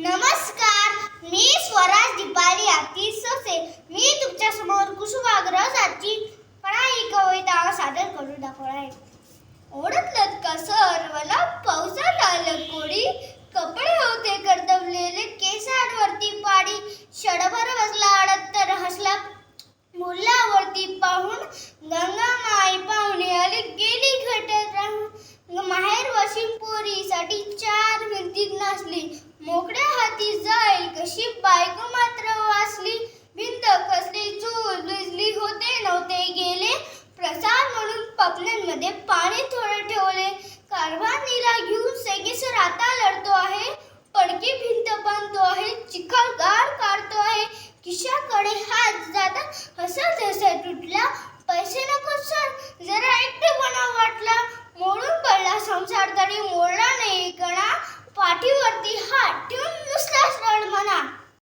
नमस्कार. मी स्वराज दीपाली आती ससे. मी तुमच्यासमोर कुसुमाग्रजाची पणा कविता सादर करून दाखवणार आहे. ओढतलं का सर? मध्ये पाणी थोडे ठेवले. कारवानीला घेऊन सेगेसर आता लढतो आहे. पडकी भिंत बांधतो आहे. चिखल गार काढतो आहे. किशाकडे हात जाता हसत हसत तुटला पैसे नको सर जरा एकटे बनाव वाटला. मोडून पडला संसार तरी मोडला